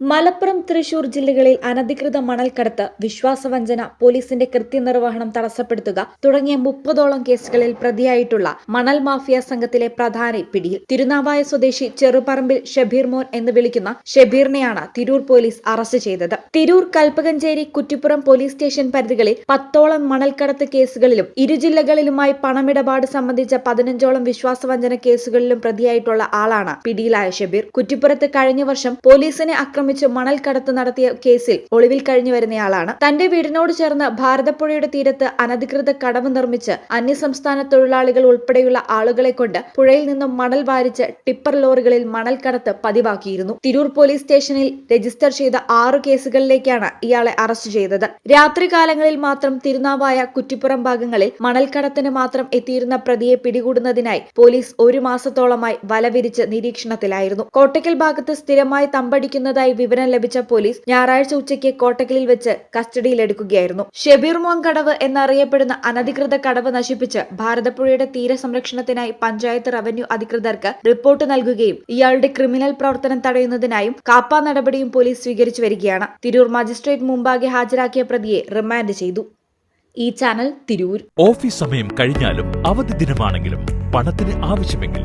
മലപ്പുറം തൃശൂർ ജില്ലകളിൽ അനധികൃത മണൽക്കടത്ത് വിശ്വാസവഞ്ചന പോലീസിന്റെ കൃത്യനിർവഹണം തടസ്സപ്പെടുത്തുക തുടങ്ങിയ മുപ്പതോളം കേസുകളിൽ പ്രതിയായിട്ടുള്ള മണൽ മാഫിയ സംഘത്തിലെ പ്രധാനി പിടിയിൽ തിരുനാവായ സ്വദേശി ചെറുപറമ്പിൽ ഷബീർ മോൻ എന്ന് വിളിക്കുന്ന ഷബീറിനെയാണ് തിരൂർ പോലീസ് അറസ്റ്റ് ചെയ്തത്. തിരൂർ കൽപ്പകഞ്ചേരി കുറ്റിപ്പുറം പോലീസ് സ്റ്റേഷൻ പരിധികളിൽ പത്തോളം മണൽക്കടത്ത് കേസുകളിലും ഇരു ജില്ലകളിലുമായി പണമിടപാട് സംബന്ധിച്ച പതിനഞ്ചോളം വിശ്വാസവഞ്ചന കേസുകളിലും പ്രതിയായിട്ടുള്ള ആളാണ് പിടിയിലായ ഷബീർ. കുറ്റിപ്പുറത്ത് കഴിഞ്ഞ വർഷം പോലീസിനെ ആക്രമിച്ച് മണൽ കടത്ത് നടത്തിയ കേസിൽ ഒളിവിൽ കഴിഞ്ഞു വരുന്നയാളാണ്. തന്റെ വീടിനോട് ചേർന്ന് ഭാരതപ്പുഴയുടെ തീരത്ത് അനധികൃത കടവ് നിർമ്മിച്ച് അന്യസംസ്ഥാന തൊഴിലാളികൾ ഉൾപ്പെടെയുള്ള ആളുകളെ കൊണ്ട് പുഴയിൽ നിന്നും മണൽ വാരിച്ച് ടിപ്പർ ലോറികളിൽ മണൽ കടത്ത് പതിവാക്കിയിരുന്നു. തിരൂർ പോലീസ് സ്റ്റേഷനിൽ രജിസ്റ്റർ ചെയ്ത ആറു കേസുകളിലേക്കാണ് ഇയാളെ അറസ്റ്റ് ചെയ്തത്. രാത്രികാലങ്ങളിൽ മാത്രം തിരുനാവായ കുറ്റിപ്പുറം ഭാഗങ്ങളിൽ മണൽക്കടത്തിന് മാത്രം എത്തിയിരുന്ന പ്രതിയെ പിടികൂടുന്നതിനായി പോലീസ് ഒരു മാസത്തോളമായി വലവിരിച്ച് നിരീക്ഷണത്തിലായിരുന്നു. കോട്ടയ്ക്കൽ ഭാഗത്ത് സ്ഥിരമായി തമ്പടിക്കുന്നതായി വിവരം ലഭിച്ച പോലീസ് ഞായറാഴ്ച ഉച്ചയ്ക്ക് കോട്ടക്കലിൽ വെച്ച് കസ്റ്റഡിയിലെടുക്കുകയായിരുന്നു. ഷെബീർ മോൻ കടവ് എന്നറിയപ്പെടുന്ന അനധികൃത കടവ് നശിപ്പിച്ച് ഭാരതപ്പുഴയുടെ തീരസംരക്ഷണത്തിനായി പഞ്ചായത്ത് റവന്യൂ അധികൃതർക്ക് റിപ്പോർട്ട് നൽകുകയും ഇയാളുടെ ക്രിമിനൽ പ്രവർത്തനം തടയുന്നതിനായും കാപ്പാ നടപടിയും പോലീസ് സ്വീകരിച്ചു വരികയാണ്. തിരൂർ മജിസ്ട്രേറ്റ് മുമ്പാകെ ഹാജരാക്കിയ പ്രതിയെ റിമാൻഡ് ചെയ്തു. ഈ ചാനൽ തിരൂർ. ഓഫീസ് സമയം കഴിഞ്ഞാലും അവധി ദിനമാണെങ്കിലും പണത്തിന് ആവശ്യമെങ്കിൽ